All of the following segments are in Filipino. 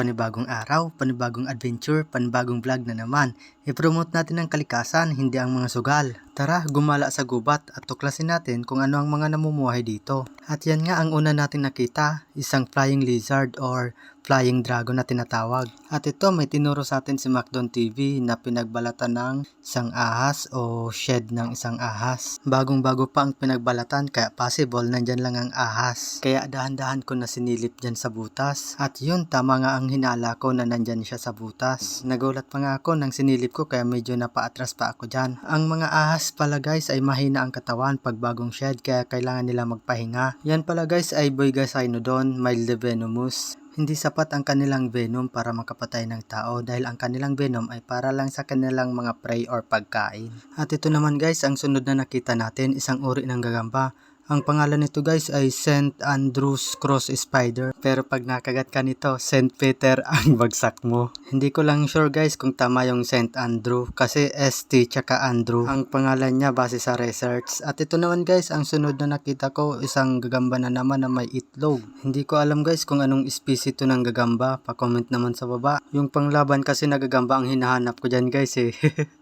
panibagong araw, panibagong adventure, panibagong vlog na naman. I-promote natin ang kalikasan, hindi ang mga sugal. Tara, gumala sa gubat at tuklasin natin kung ano ang mga namumuhay dito. At yan nga ang una nating nakita, isang flying lizard or flying dragon na tinatawag. At ito may tinuro sa atin si Macdon TV na pinagbalatan ng isang ahas o shed ng isang ahas. Bagong bago pa ang pinagbalatan kaya possible nandyan lang ang ahas. Kaya dahan-dahan ko na sinilip dyan sa butas. At yun, tama nga ang hinala ko na nandyan siya sa butas. Nagulat pa nga ako nang sinilip ko kaya medyo napaatras pa ako dyan. Ang mga ahas pala guys ay mahina ang katawan pag bagong shed kaya kailangan nila magpahinga. Yan pala guys ay Boygacynodon mildly venomous. Hindi sapat ang kanilang venom para makapatay ng tao dahil ang kanilang venom ay para lang sa kanilang mga prey or pagkain. At ito naman guys, ang sunod na nakita natin, isang uri ng gagamba. Ang pangalan nito guys ay St. Andrews Cross Spider. Pero pag nakagat ka nito, St. Peter ang bagsak mo. Hindi ko lang sure guys kung tama yung St. Andrew kasi ST tsaka Andrew ang pangalan niya base sa research. At ito naman guys, ang sunod na nakita ko, isang gagamba na naman na may itlog. Hindi ko alam guys kung anong species ito ng gagamba. Pa-comment naman sa baba. Yung panglaban kasi na gagamba ang hinahanap ko dyan guys eh.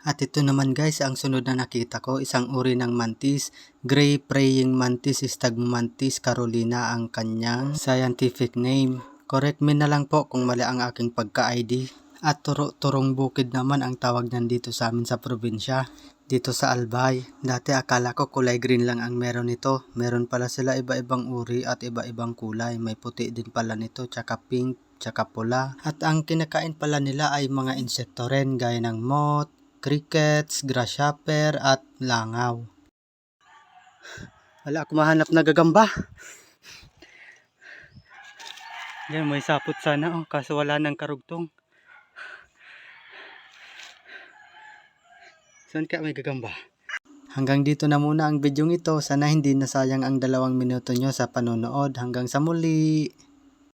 At ito naman guys, ang sunod na nakita ko, isang uri ng mantis. Gray praying mantis stagmantis carolina ang kanyang scientific name. Correct me na lang po kung mali ang aking pagka-ID. At turo turong bukid naman ang tawag niyan dito sa amin sa probinsya. Dito sa Albay. Dati akala ko kulay green lang ang meron nito. Meron pala sila iba-ibang uri at iba-ibang kulay. May puti din pala nito, tsaka pink, tsaka pula. At ang kinakain pala nila ay mga insekto rin gaya ng moth, crickets, grasshopper at langaw. Wala ako mahanap na gagamba. Yan, may sapot sana oh, kaso wala nang karugtong. Saan kaya may gagamba? Hanggang dito na muna ang bidyong ito. Sana hindi nasayang ang dalawang minuto nyo sa panonood. Hanggang sa muli!